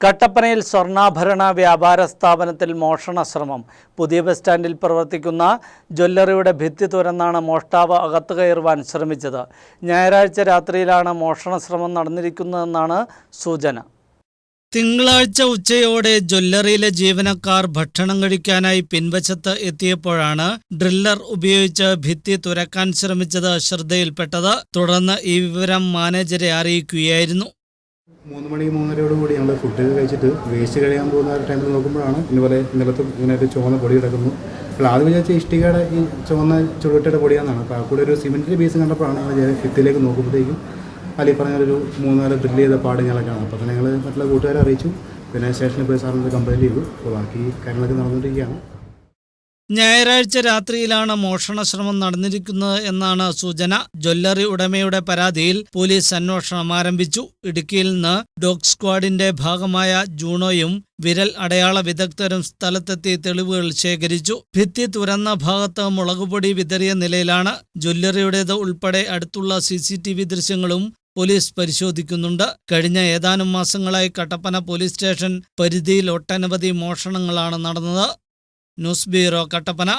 കട്ടപ്പനയിൽ സ്വർണാഭരണ വ്യാപാര സ്ഥാപനത്തിൽ മോഷണ ശ്രമം പുതിയ ബസ് സ്റ്റാൻഡിൽ പ്രവർത്തിക്കുന്ന ജ്വല്ലറിയുടെ ഭിത്തി തുരന്നാണ് മോഷ്ടാവ് അകത്തു കയറുവാൻ ശ്രമിച്ചത്. ഞായറാഴ്ച രാത്രിയിലാണ് മോഷണ ശ്രമം നടന്നിരിക്കുന്നതെന്നാണ് സൂചന. തിങ്കളാഴ്ച ഉച്ചയോടെ ജ്വല്ലറിയിലെ ജീവനക്കാർ ഭക്ഷണം കഴിക്കാനായി പിൻവശത്ത് എത്തിയപ്പോഴാണ് ഡ്രില്ലർ ഉപയോഗിച്ച് ഭിത്തി തുരക്കാൻ ശ്രമിച്ചത് ശ്രദ്ധയിൽപ്പെട്ടത്. തുടർന്ന് ഈ വിവരം മാനേജരെ അറിയിക്കുകയായിരുന്നു. മൂന്ന് മണി മൂന്നരയോട് കൂടി ഞങ്ങൾ ഫുഡ് കഴിച്ചിട്ട് വേസ്റ്റ് കഴിയാൻ പോകുന്ന ടൈമിൽ നോക്കുമ്പോഴാണ് ഇതുപോലെ നിലത്ത് ഇങ്ങനെ ഒരു ചുവന്ന പൊടി കിടക്കുന്നു. അപ്പോൾ ആദ്യം വിചാരിച്ച ഇഷ്ടികയുടെ ഈ ചുവന്ന ചുരുട്ടയുടെ പൊടിയാണെന്നാണ് അപ്പോൾ കൂടെ ഒരു സിമെന്റിന്റെ പീസ് കണ്ടപ്പോഴാണ് ഞങ്ങൾ ഭിത്തിയിലേക്ക് നോക്കുമ്പോഴത്തേക്കും അല്ലെങ്കിൽ പറഞ്ഞൊരു മൂന്നാൽ ഡ്രില്ല് ചെയ്ത പാട് ഞങ്ങളെ കാണാം. അപ്പോൾ തന്നെ ഞങ്ങൾ മറ്റുള്ള കൂട്ടുകാരെ അറിയിച്ചു. പിന്നെ സ്റ്റേഷനിൽ പോയി സാറിന് കംപ്ലയിന്റ് ചെയ്തു. അപ്പോൾ ബാക്കി കാര്യങ്ങളൊക്കെ നടന്നുകൊണ്ടിരിക്കുകയാണ്. ഞായറാഴ്ച രാത്രിയിലാണ് മോഷണശ്രമം നടന്നിരിക്കുന്നത് എന്നാണ് സൂചന. ജ്വല്ലറി ഉടമയുടെ പരാതിയിൽ പോലീസ് അന്വേഷണം ആരംഭിച്ചു. ഇടുക്കിയിൽ നിന്ന് ഡോഗ് സ്ക്വാഡിന്റെ ഭാഗമായ ജൂണോയും വിരൽ അടയാള വിദഗ്ധരും സ്ഥലത്തെത്തി തെളിവുകൾ ശേഖരിച്ചു. ഭിത്തി തുരന്ന ഭാഗത്ത് മുളകുപൊടി വിതറിയ നിലയിലാണ് ജ്വല്ലറിയുടേത് ഉൾപ്പെടെ അടുത്തുള്ള സി ദൃശ്യങ്ങളും പോലീസ് പരിശോധിക്കുന്നുണ്ട്. കഴിഞ്ഞ ഏതാനും മാസങ്ങളായി കട്ടപ്പന പോലീസ് സ്റ്റേഷൻ പരിധിയിൽ ഒട്ടനവധി മോഷണങ്ങളാണ് നടന്നത്. ನ್ಯೂಸ್ ಕಟ್ಟಪ್ಪನ